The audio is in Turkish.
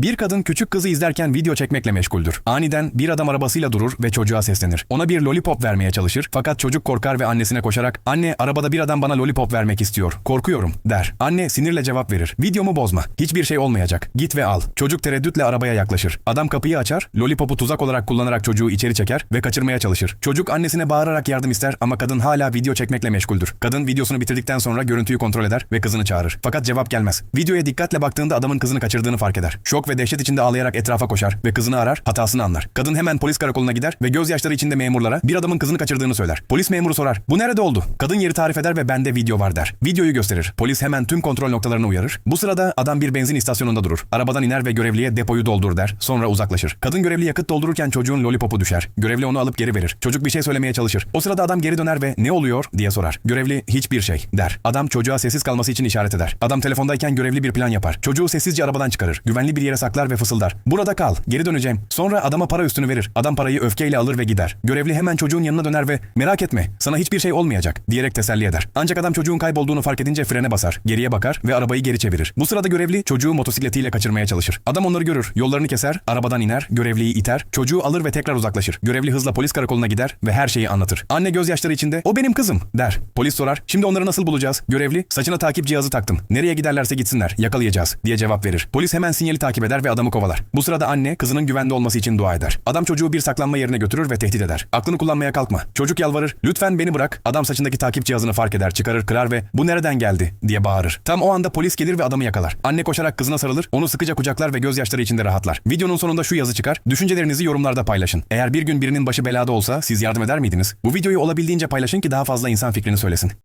Bir kadın küçük kızı izlerken video çekmekle meşguldür. Aniden bir adam arabasıyla durur ve çocuğa seslenir. Ona bir lollipop vermeye çalışır fakat çocuk korkar ve annesine koşarak "Anne, arabada bir adam bana lollipop vermek istiyor. Korkuyorum." der. Anne sinirle cevap verir. "Videomu bozma. Hiçbir şey olmayacak. Git ve al." Çocuk tereddütle arabaya yaklaşır. Adam kapıyı açar, lollipopu tuzak olarak kullanarak çocuğu içeri çeker ve kaçırmaya çalışır. Çocuk annesine bağırarak yardım ister ama kadın hala video çekmekle meşguldür. Kadın videosunu bitirdikten sonra görüntüyü kontrol eder ve kızını çağırır. Fakat cevap gelmez. Videoya dikkatle baktığında adamın kızını kaçırdığını fark eder. Şok ve dehşet içinde ağlayarak etrafa koşar ve kızını arar, hatasını anlar. Kadın hemen polis karakoluna gider ve gözyaşları içinde memurlara bir adamın kızını kaçırdığını söyler. Polis memuru sorar. Bu nerede oldu? Kadın yeri tarif eder ve bende video var der. Videoyu gösterir. Polis hemen tüm kontrol noktalarını uyarır. Bu sırada adam bir benzin istasyonunda durur. Arabadan iner ve görevliye depoyu doldur der. Sonra uzaklaşır. Kadın görevli yakıt doldururken çocuğun lollipopu düşer. Görevli onu alıp geri verir. Çocuk bir şey söylemeye çalışır. O sırada adam geri döner ve ne oluyor diye sorar. Görevli hiçbir şey der. Adam çocuğa sessiz kalması için işaret eder. Adam telefondayken görevli bir plan yapar. Çocuğu sessizce arabadan çıkarır. Güvenli bir yere saklar ve fısıldar. Burada kal. Geri döneceğim. Sonra adama para üstünü verir. Adam parayı öfkeyle alır ve gider. Görevli hemen çocuğun yanına döner ve merak etme sana hiçbir şey olmayacak diyerek teselli eder. Ancak adam çocuğun kaybolduğunu fark edince frene basar. Geriye bakar ve arabayı geri çevirir. Bu sırada görevli çocuğu motosikletiyle kaçırmaya çalışır. Adam onları görür. Yollarını keser, arabadan iner, görevliyi iter, çocuğu alır ve tekrar uzaklaşır. Görevli hızla polis karakoluna gider ve her şeyi anlatır. Anne gözyaşları içinde o benim kızım der. Polis sorar. Şimdi onları nasıl bulacağız? Görevli saçına takip cihazı taktım. Nereye giderlerse gitsinler. Yakalayacağız diye cevap verir. Polis hemen sinyali takip eder ve adamı kovalar. Bu sırada anne kızının güvende olması için dua eder. Adam çocuğu bir saklanma yerine götürür ve tehdit eder. Aklını kullanmaya kalkma. Çocuk yalvarır. Lütfen beni bırak. Adam saçındaki takip cihazını fark eder, çıkarır, kırar ve bu nereden geldi diye bağırır. Tam o anda polis gelir ve adamı yakalar. Anne koşarak kızına sarılır, onu sıkıca kucaklar ve gözyaşları içinde rahatlar. Videonun sonunda şu yazı çıkar. Düşüncelerinizi yorumlarda paylaşın. Eğer bir gün birinin başı belada olsa siz yardım eder miydiniz? Bu videoyu olabildiğince paylaşın ki daha fazla insan fikrini söylesin.